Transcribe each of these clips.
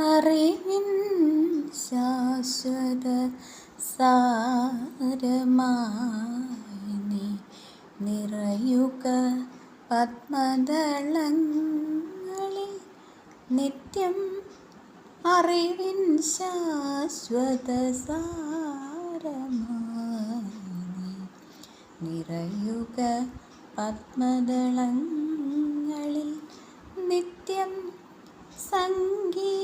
അറിവിൻ ശാശ്വത സാരമായി നിറയുക പത്മദളങ്ങളിൽ നിത്യം അറിവിൻ ശാശ്വത സാരമായി നിറയുക പത്മദളങ്ങളിൽ നിത്യം സംഗീതമായി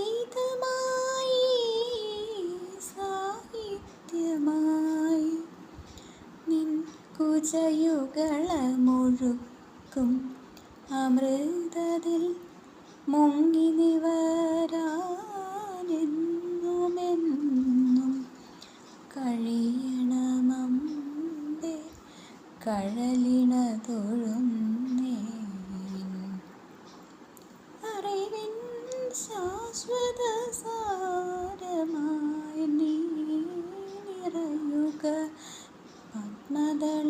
കുചയുകളമുഴുക്കും അമൃതതിൽ മുങ്ങി നിവരാനെന്നുമെന്നും കഴിയണമമ്പേ കഴലിണ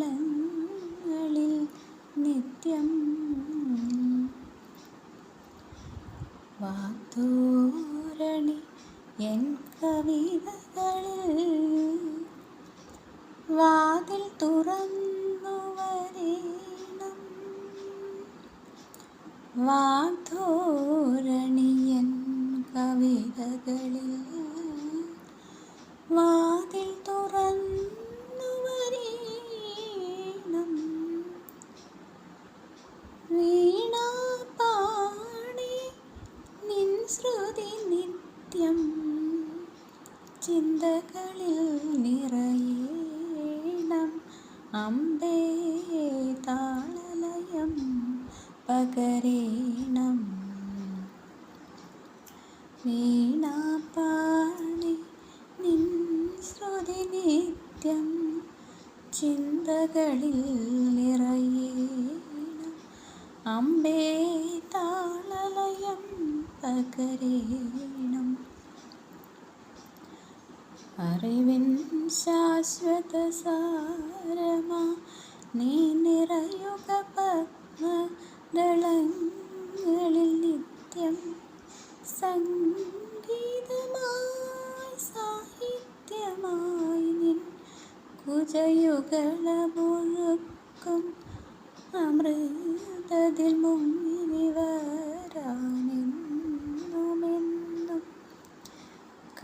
പത്മദളങ്ങളിൽ നിത്യം വാതോരണി എൻ കവിതകളിൽ വാതിൽ തുറന്നു വരേണം എൻ കവിതകളിൽ വാതിൽ തുറന്നു ചിന്തകളിൽ നിറയേണം. അമ്പേ താളലയം പകരേണം. വീണാപാണി നിൻ ശ്രുതി നിത്യം ചിന്തകളിൽ നിറയേണം. അമ്പേ താളലയം പകരേണം. അറിവിൻ ശാശ്വത സാരമാ നീ നിറയുക പത്മദളങ്ങളിൽ നിത്യം. സംഗീതമായി സാഹിത്യമായി നിൻ കുജയുഗളമൊഴുക്കും. അമൃതതിൽ മുമ്പ്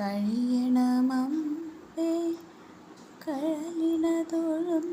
കഴിയണമേ കഴിയണതൊഴും